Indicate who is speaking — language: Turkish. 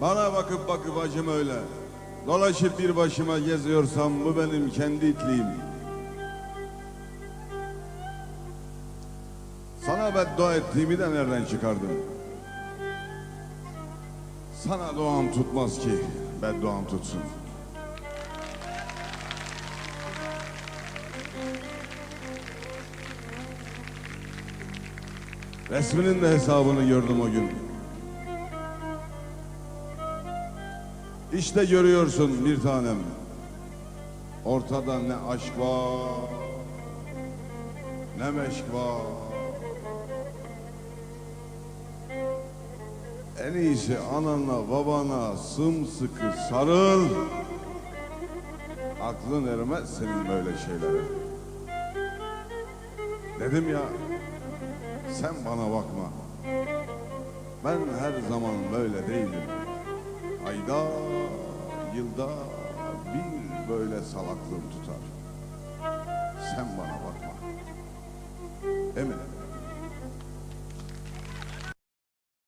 Speaker 1: Bana bakıp bakıp acım öyle. Dolaşıp bir başıma geziyorsam bu benim kendi itliğim. Sana beddua ettiğimi de nereden çıkardın? Sana doğam tutmaz ki bedduam tutsun. Resminin de hesabını gördüm o gün. İşte görüyorsun bir tanem. Ortada ne aşk var, ne meşk var. En iyisi anana babana sımsıkı sarıl. Aklın ermez senin böyle şeylere. Dedim ya sen bana bakma. Ben her zaman böyle değilim. Ayda, yılda bir böyle salaklığım tutar. Sen bana bakma. Emine.